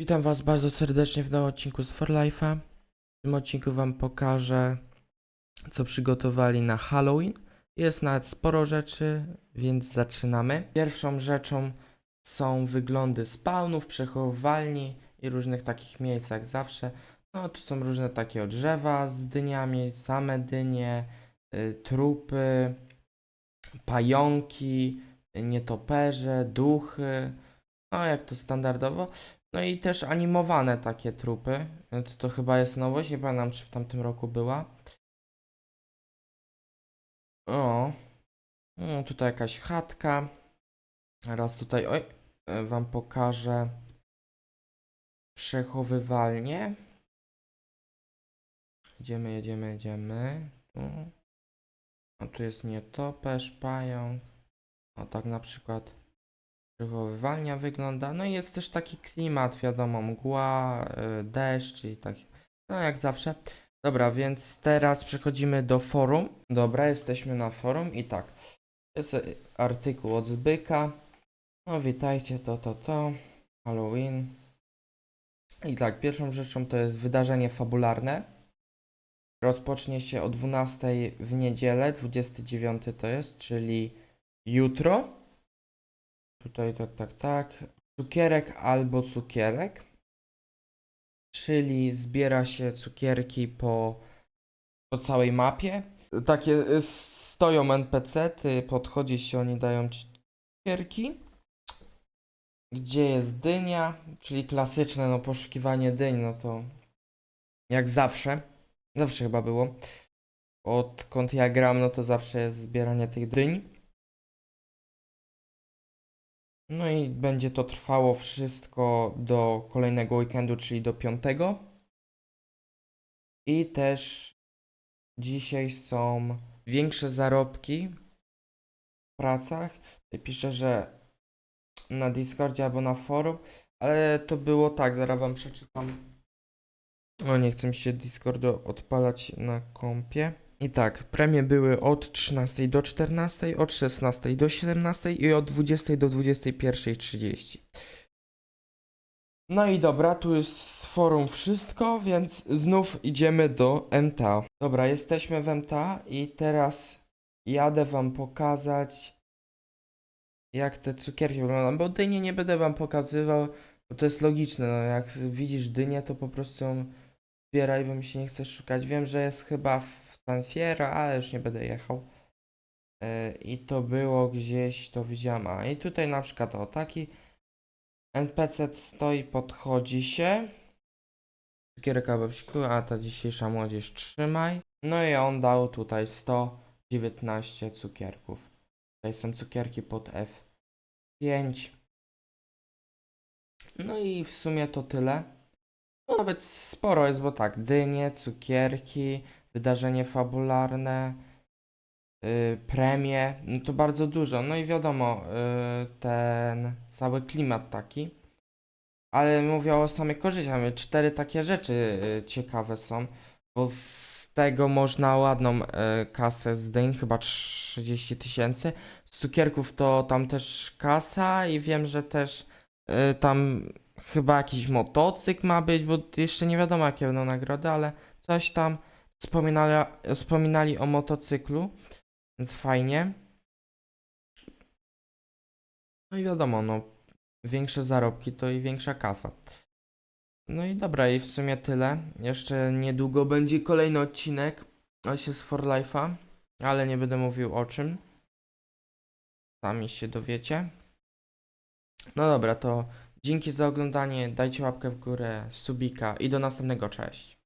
Witam Was bardzo serdecznie w nowym odcinku z For Life'a. W tym odcinku Wam pokażę, co przygotowali na Halloween. Jest nawet sporo rzeczy, więc zaczynamy. Pierwszą rzeczą są wyglądy spawnów, przechowywalni i różnych takich miejsc jak zawsze. No, tu są różne takie drzewa z dyniami, same dynie, y, trupy, pająki, nietoperze, duchy. No, jak to standardowo. No i też animowane takie trupy, więc to chyba jest nowość, nie pamiętam czy w tamtym roku była. O, no tutaj jakaś chatka. Teraz tutaj, oj, e, wam pokażę przechowywalnię. Jedziemy, jedziemy, jedziemy. Tu. O, tu jest nietoperz, pająk. O, tak na przykład przechowywalnia wygląda. No i jest też taki klimat, wiadomo, mgła, y, deszcz i tak. No jak zawsze. Dobra, więc teraz przechodzimy do forum. Dobra, jesteśmy na forum i tak. Jest artykuł od Zbyka. No witajcie, to, to, to. Halloween. I tak, pierwszą rzeczą to jest wydarzenie fabularne. Rozpocznie się o 12 w niedzielę, 29 to jest, czyli jutro. Tutaj tak, tak, tak. Cukierek albo cukierek. Czyli zbiera się cukierki po, po całej mapie. Takie y, stoją NPC-ty, podchodzi się, oni dają ci cukierki. Gdzie jest dynia? Czyli klasyczne no poszukiwanie dyń, no to jak zawsze. Zawsze chyba było. Odkąd ja gram, no to zawsze jest zbieranie tych dyń. No i będzie to trwało wszystko do kolejnego weekendu, czyli do piątego. I też dzisiaj są większe zarobki w pracach. Tutaj piszę, że na Discordzie albo na forum, ale to było tak, zaraz wam przeczytam. O, nie chcę mi się Discordu odpalać na kompie. I tak, premie były od 13 do 14, od 16 do 17 i od 20 do 21.30. No i dobra, tu jest z forum wszystko, więc znów idziemy do MTA. Dobra, jesteśmy w MTA i teraz jadę wam pokazać jak te cukierki wyglądają, bo dynię nie będę wam pokazywał, bo to jest logiczne, no jak widzisz dynię, to po prostu ją zbieraj, bo mi się nie chce szukać. Wiem, że jest chyba w San Sierra, ale już nie będę jechał. Yy, I to było gdzieś, to widziałem. A i tutaj na przykład o taki NPC stoi, podchodzi się. Cukierka babciku, a ta dzisiejsza młodzież trzymaj. No i on dał tutaj 119 cukierków. Tutaj są cukierki pod F5. No i w sumie to tyle. No nawet sporo jest, bo tak, dynie, cukierki, wydarzenie fabularne, yy, premie, no to bardzo dużo. No i wiadomo, yy, ten cały klimat taki. Ale mówię o samych korzyściach. Cztery takie rzeczy yy, ciekawe są, bo z tego można ładną yy, kasę z dyń, chyba 30 tysięcy. Z cukierków to tam też kasa i wiem, że też tam chyba jakiś motocykl ma być, bo jeszcze nie wiadomo jakie będą nagrody, ale coś tam wspominali, wspominali o motocyklu, więc fajnie. No i wiadomo, no większe zarobki to i większa kasa. No i dobra, i w sumie tyle. Jeszcze niedługo będzie kolejny odcinek z For Life'a, ale nie będę mówił o czym. Sami się dowiecie. No dobra, to Dzięki za oglądanie, dajcie łapkę w górę, subika i do następnego, cześć.